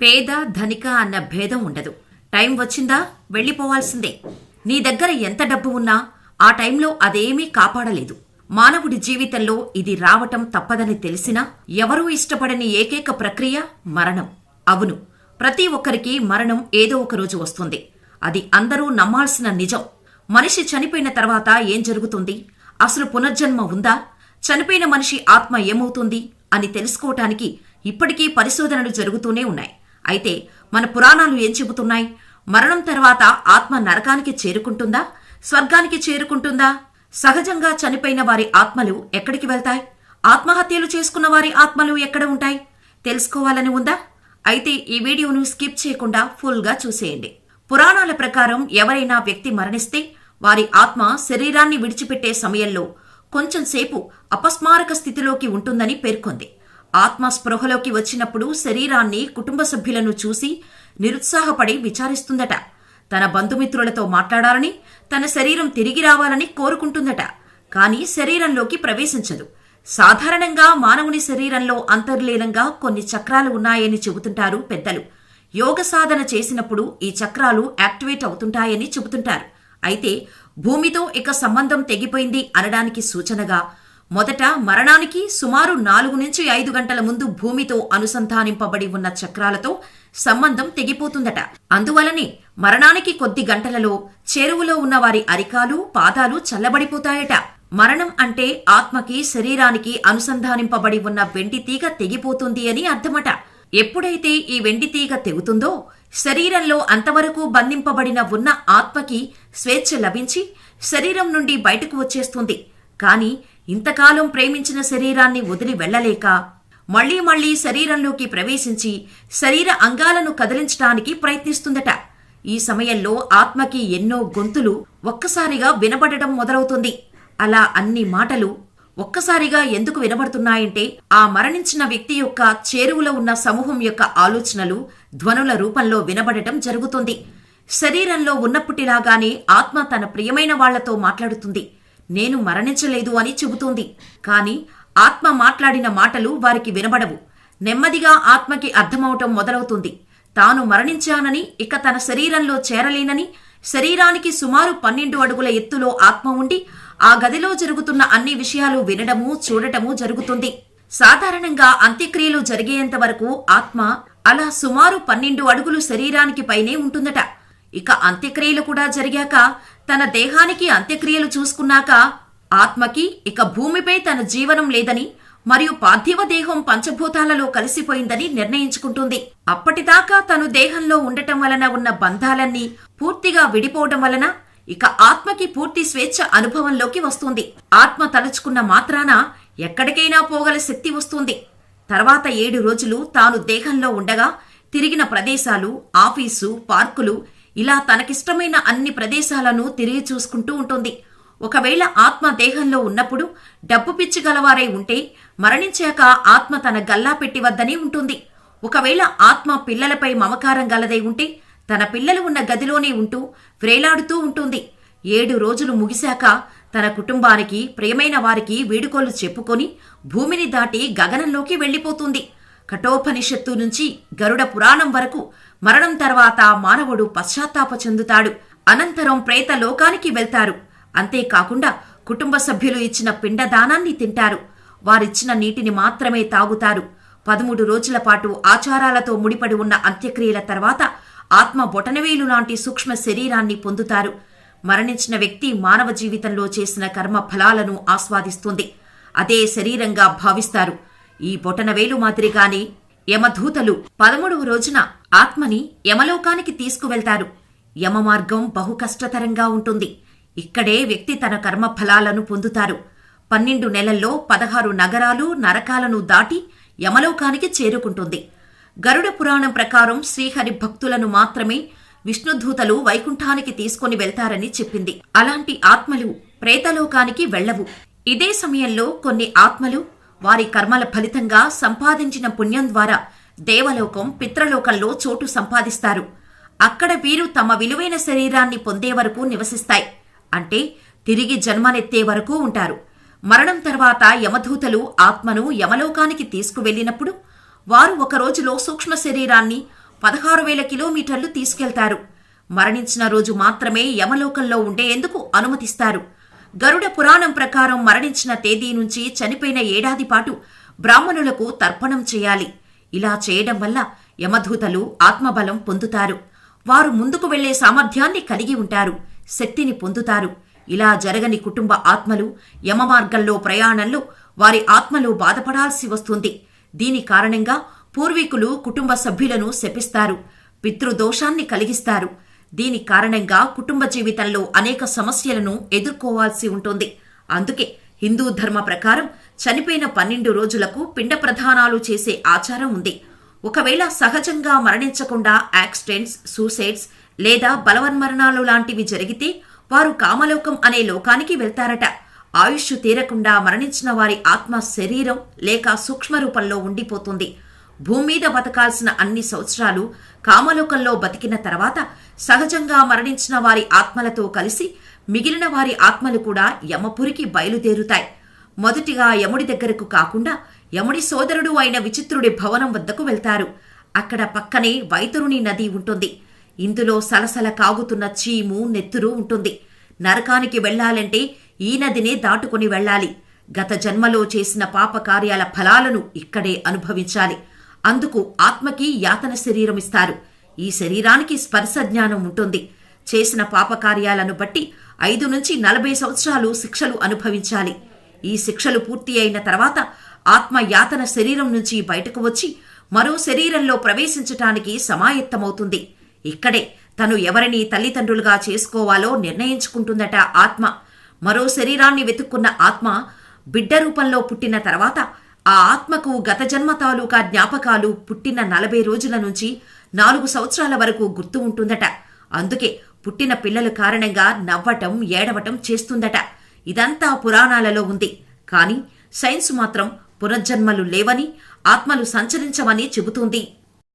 పేద ధనిక అన్న భేదం ఉండదు. టైం వచ్చిందా? వెళ్ళిపోవాల్సిందే. నీ దగ్గర ఎంత డబ్బు ఉన్నా ఆ టైంలో అదేమీ కాపాడలేదు. మానవుడి జీవితంలో ఇది రావటం తప్పదని తెలిసినా ఎవరూ ఇష్టపడని ఏకైక ప్రక్రియ మరణం. అవును ప్రతి ఒక్కరికి మరణం ఏదో ఒక రోజు వస్తుంది. అది అందరూ నమ్మాల్సిన నిజం. మనిషి చనిపోయిన తర్వాత ఏం జరుగుతుంది? అసలు పునర్జన్మ ఉందా? చనిపోయిన మనిషి ఆత్మ ఏమవుతుంది? అని తెలుసుకోవటానికి ఇప్పటికీ పరిశోధనలు జరుగుతూనే ఉన్నాయి. అయితే మన పురాణాలు ఏం చెబుతున్నాయి? మరణం తర్వాత ఆత్మ నరకానికి చేరుకుంటుందా? స్వర్గానికి చేరుకుంటుందా? సహజంగా చనిపోయిన వారి ఆత్మలు ఎక్కడికి వెళ్తాయి? ఆత్మహత్యలు చేసుకున్న వారి ఆత్మలు ఎక్కడ ఉంటాయి? తెలుసుకోవాలని ఉందా? అయితే ఈ వీడియోను స్కిప్ చేయకుండా ఫుల్గా చూసేయండి. పురాణాల ప్రకారం ఎవరైనా వ్యక్తి మరణిస్తే వారి ఆత్మ శరీరాన్ని విడిచిపెట్టే సమయంలో కొంచెం సేపు అపస్మారక స్థితిలోకి ఉంటుందని పేర్కొంది. ఆత్మ స్పృహలోకి వచ్చినప్పుడు శరీరాన్ని కుటుంబ సభ్యులను చూసి నిరుత్సాహపడి విచారిస్తుందట. తన బంధుమిత్రులతో మాట్లాడాలని తన శరీరం తిరిగి రావాలని కోరుకుంటుందట. కానీ శరీరంలోకి ప్రవేశించదు. సాధారణంగా మానవుని శరీరంలో అంతర్లీనంగా కొన్ని చక్రాలు ఉన్నాయని చెబుతుంటారు పెద్దలు. యోగ సాధన చేసినప్పుడు ఈ చక్రాలు యాక్టివేట్ అవుతుంటాయని చెబుతుంటారు. అయితే భూమితో ఇక సంబంధం తెగిపోయింది అనడానికి సూచనగా మొదట మరణానికి సుమారు నాలుగు నుంచి ఐదు గంటల ముందు భూమితో అనుసంధానింపబడి ఉన్న చక్రాలతో సంబంధం తెగిపోతుందట. అందువలనే మరణానికి కొద్ది గంటలలో చెరువులో ఉన్న వారి అరికాలు పాదాలు చల్లబడిపోతాయట. మరణం అంటే ఆత్మకి శరీరానికి అనుసంధానింపబడి ఉన్న వెండి తీగ తెగిపోతుంది అని అర్థమట. ఎప్పుడైతే ఈ వెండి తీగ తెగుతుందో శరీరంలో అంతవరకు బంధింపబడిన ఉన్న ఆత్మకి స్వేచ్ఛ లభించి శరీరం నుండి బయటకు వచ్చేస్తుంది. కాని ఇంతకాలం ప్రేమించిన శరీరాన్ని వదిలి వెళ్ళలేక మళ్ళీ మళ్ళీ శరీరంలోకి ప్రవేశించి శరీర అంగాలను కదిలించటానికి ప్రయత్నిస్తుందట. ఈ సమయంలో ఆత్మకి ఎన్నో గొంతులు ఒక్కసారిగా వినబడటం మొదలవుతుంది. అలా అన్ని మాటలు ఒక్కసారిగా ఎందుకు వినబడుతున్నాయంటే ఆ మరణించిన వ్యక్తి యొక్క చేరువలో ఉన్న సమూహం యొక్క ఆలోచనలు ధ్వనుల రూపంలో వినబడటం జరుగుతుంది. శరీరంలో ఉన్నప్పటిలాగానే ఆత్మ తన ప్రియమైన వాళ్ళతో మాట్లాడుతుంది. నేను మరణించలేదు అని చెబుతోంది. కాని ఆత్మ మాట్లాడిన మాటలు వారికి వినబడవు. నెమ్మదిగా ఆత్మకి అర్థమవటం మొదలవుతుంది. తాను మరణించానని ఇక తన శరీరంలో చేరలేనని శరీరానికి సుమారు పన్నెండు అడుగుల ఎత్తులో ఆత్మ ఉండి ఆ గదిలో జరుగుతున్న అన్ని విషయాలు వినడము చూడటము జరుగుతుంది. సాధారణంగా అంత్యక్రియలు జరిగేంత వరకు ఆత్మ అలా సుమారు పన్నెండు అడుగులు శరీరానికి పైనే ఉంటుందట. ఇక అంత్యక్రియలు కూడా జరిగాక తన దేహానికి అంత్యక్రియలు చూసుకున్నాక ఆత్మకి ఇక భూమిపై తన జీవనం లేదని మరియు పార్థివ దేహం పంచభూతాలలో కలిసిపోయిందని నిర్ణయించుకుంటుంది. అప్పటిదాకా తను దేహంలో ఉండటం వలన ఉన్న బంధాలన్నీ పూర్తిగా విడిపోవడం వలన ఇక ఆత్మకి పూర్తి స్వేచ్ఛ అనుభవంలోకి వస్తుంది. ఆత్మ తలుచుకున్న మాత్రాన ఎక్కడికైనా పోగల శక్తి వస్తుంది. తర్వాత ఏడు రోజులు తాను దేహంలో ఉండగా తిరిగిన ప్రదేశాలు ఆఫీసు పార్కులు ఇలా తనకిష్టమైన అన్ని ప్రదేశాలను తిరిగి చూసుకుంటూ ఉంటుంది. ఒకవేళ ఆత్మ దేహంలో ఉన్నప్పుడు డబ్బు పిచ్చి గలవారై ఉంటే మరణించాక ఆత్మ తన గల్లా పెట్టి వద్దనే ఉంటుంది. ఒకవేళ ఆత్మ పిల్లలపై మమకారం గలదై ఉంటే తన పిల్లలు ఉన్న గదిలోనే ఉంటూ వ్రేలాడుతూ ఉంటుంది. ఏడు రోజులు ముగిశాక తన కుటుంబానికి ప్రియమైన వారికి వీడుకోలు చెప్పుకొని భూమిని దాటి గగనంలోకి వెళ్ళిపోతుంది. కఠోపనిషత్తు నుంచి గరుడ పురాణం వరకు మరణం తర్వాత మానవుడు పశ్చాత్తాప చెందుతాడు. అనంతరం ప్రేత లోకానికి వెళ్తారు. అంతేకాకుండా కుటుంబ సభ్యులు ఇచ్చిన పిండదానాన్ని తింటారు. వారిచ్చిన నీటిని మాత్రమే తాగుతారు. పదమూడు రోజుల పాటు ఆచారాలతో ముడిపడి ఉన్న అంత్యక్రియల తర్వాత ఆత్మ బొటనవేలు లాంటి సూక్ష్మ శరీరాన్ని పొందుతారు. మరణించిన వ్యక్తి మానవ జీవితంలో చేసిన కర్మ ఫలాలను ఆస్వాదిస్తుంది. అదే శరీరంగా భావిస్తారు. ఈ బొటనవేలు మాదిరిగానే యమధూతలు పదమూడవ రోజున ఆత్మని యమలోకానికి తీసుకువెళ్తారు. యమమార్గం బహు కష్టతరంగా ఉంటుంది. ఇక్కడే వ్యక్తి తన కర్మ ఫలాలను పొందుతారు. పన్నెండు నెలల్లో పదహారు నగరాలు నరకాలను దాటి యమలోకానికి చేరుకుంటుంది. గరుడ పురాణం ప్రకారం శ్రీహరి భక్తులను మాత్రమే విష్ణుదూతలు వైకుంఠానికి తీసుకుని వెళ్తారని చెప్పింది. అలాంటి ఆత్మలు ప్రేతలోకానికి వెళ్ళవు ఇదే సమయంలో కొన్ని ఆత్మలు వారి కర్మల ఫలితంగా సంపాదించిన పుణ్యం ద్వారా దేవలోకం పిత్రలోకంలో చోటు సంపాదిస్తారు. అక్కడ వీరు తమ విలువైన శరీరాన్ని పొందే వరకు నివసిస్తాయి. అంటే తిరిగి జన్మనెత్తే వరకు ఉంటారు. మరణం తర్వాత యమధూతలు ఆత్మను యమలోకానికి తీసుకువెళ్ళినప్పుడు వారు ఒక రోజులో సూక్ష్మ శరీరాన్ని పదహారు వేల కిలోమీటర్లు తీసుకెళ్తారు. మరణించిన రోజు మాత్రమే యమలోకంలో ఉండేందుకు అనుమతిస్తారు. గరుడ పురాణం ప్రకారం మరణించిన తేదీ నుంచి చనిపోయిన ఏడాది పాటు బ్రాహ్మణులకు తర్పణం చేయాలి. ఇలా చేయడం వల్ల యమధూతలు ఆత్మబలం పొందుతారు. వారు ముందుకు వెళ్ళే సామర్థ్యాన్ని కలిగి ఉంటారు. శక్తిని పొందుతారు. ఇలా జరగని కుటుంబ ఆత్మలు యమమార్గంలో ప్రయాణంలో వారి ఆత్మలు బాధపడాల్సి వస్తుంది. దీని కారణంగా పూర్వీకులు కుటుంబ సభ్యులను శపిస్తారు. పితృదోషాన్ని కలిగిస్తారు. దీని కారణంగా కుటుంబ జీవితంలో అనేక సమస్యలను ఎదుర్కోవాల్సి ఉంటుంది. అందుకే హిందూ ధర్మ ప్రకారం చనిపోయిన పన్నెండు రోజులకు పిండ ప్రధానాలు చేసే ఆచారం ఉంది. ఒకవేళ సహజంగా మరణించకుండా యాక్సిడెంట్స్ సూసైడ్స్ లేదా బలవన్మరణాలు లాంటివి జరిగితే వారు కామలోకం అనే లోకానికి వెళ్తారట. ఆయుష్ తీరకుండా మరణించిన వారి ఆత్మ శరీరం లేక సూక్ష్మ రూపంలో ఉండిపోతుంది. భూమి మీద బతకాల్సిన అన్ని సంవత్సరాలు కామలోకంలో బతికిన తర్వాత సహజంగా మరణించిన వారి ఆత్మలతో కలిసి మిగిలిన వారి ఆత్మలు కూడా యమపురికి బయలుదేరుతాయి. మొదటిగా యముడి దగ్గరకు కాకుండా యముడి సోదరుడు అయిన విచిత్రుడి భవనం వద్దకు వెళ్తారు. అక్కడ పక్కనే వైతరుని నది ఉంటుంది. ఇందులో సలసల కాగుతున్న చీము నెత్తురు ఉంటుంది. నరకానికి వెళ్ళాలంటే ఈ నదినే దాటుకుని వెళ్ళాలి. గత జన్మలో చేసిన పాపకార్యాల ఫలాలను ఇక్కడే అనుభవించాలి. అందుకు ఆత్మకి యాతన శరీరం ఇస్తారు. ఈ శరీరానికి స్పర్శ జ్ఞానం ఉంటుంది. చేసిన పాపకార్యాలను బట్టి ఐదు నుంచి నలభై సంవత్సరాలు శిక్షలు అనుభవించాలి. ఈ శిక్షలు పూర్తి అయిన తర్వాత ఆత్మ యాతన శరీరం నుంచి బయటకు వచ్చి మరో శరీరంలో ప్రవేశించటానికి సమాయత్తమవుతుంది. ఇక్కడే తను ఎవరిని తల్లిదండ్రులుగా చేసుకోవాలో నిర్ణయించుకుంటుందట ఆత్మ. మరో శరీరాన్ని వెతుక్కున్న ఆత్మ బిడ్డ రూపంలో పుట్టిన తర్వాత ఆ ఆత్మకు గత జన్మ తాలూకా జ్ఞాపకాలు పుట్టిన నలభై రోజుల నుంచి నాలుగు సంవత్సరాల వరకు గుర్తు ఉంటుందట. అందుకే పుట్టిన పిల్లల కారణంగా నవ్వటం ఏడవటం చేస్తుందట. ఇదంతా పురాణాలలో ఉంది. కానీ సైన్స్ మాత్రం పునర్జన్మలు లేవని ఆత్మలు సంచరించవని చెబుతుంది.